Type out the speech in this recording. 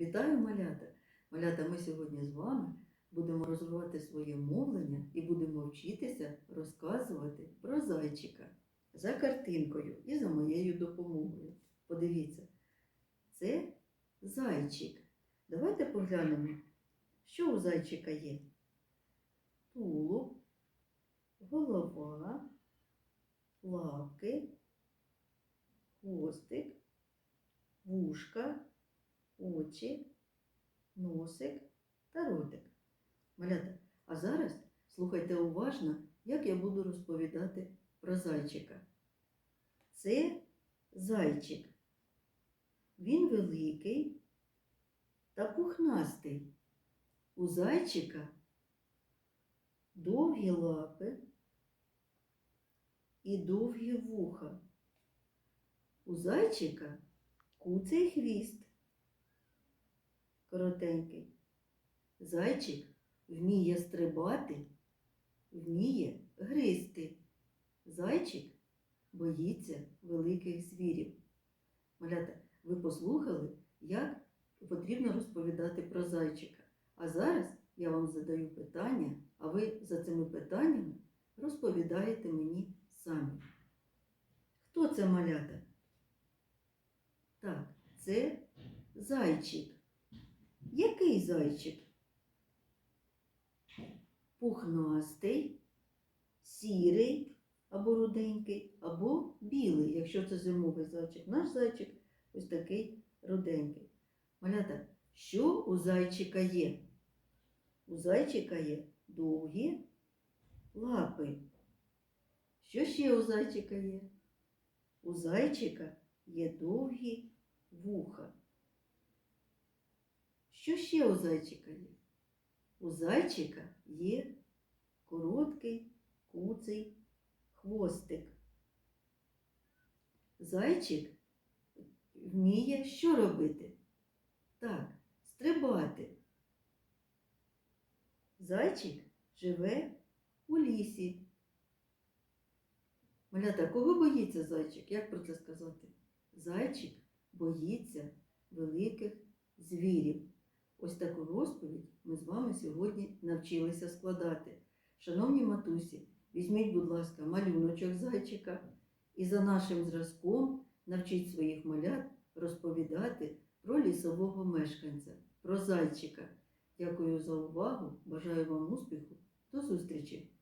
Вітаю малята! Малята, ми сьогодні з вами будемо розвивати своє мовлення і будемо вчитися розказувати про зайчика за картинкою і за моєю допомогою. Подивіться, це зайчик. Давайте поглянемо, що у зайчика є. Тулуб, голова, лапки, хвостик, вушка, очі, носик та ротик. Малята, а зараз слухайте уважно, як я буду розповідати про зайчика. Це зайчик. Він великий та пухнастий. У зайчика довгі лапи і довгі вуха. У зайчика куций хвіст коротенький. Зайчик вміє стрибати, вміє гризти. Зайчик боїться великих звірів. Малята, ви послухали, як потрібно розповідати про зайчика. А зараз я вам задаю питання, а ви за цими питаннями розповідаєте мені самі. Хто це малята? Так, це зайчик. Який зайчик? Пухнастий, сірий або руденький, або білий, якщо це зимовий зайчик. Наш зайчик ось такий руденький. Малята, що у зайчика є? У зайчика є довгі лапи. Що ще у зайчика є? У зайчика є довгі вуха. Що ще у зайчика є? У зайчика є короткий куций хвостик. Зайчик вміє що робити? Так, стрибати. Зайчик живе у лісі. Малята, кого боїться зайчик? Як про це сказати? Зайчик боїться великих звірів. Ось таку розповідь ми з вами сьогодні навчилися складати. Шановні матусі, візьміть, будь ласка, малюночок зайчика і за нашим зразком навчіть своїх малят розповідати про лісового мешканця, про зайчика. Дякую за увагу. Бажаю вам успіху. До зустрічі!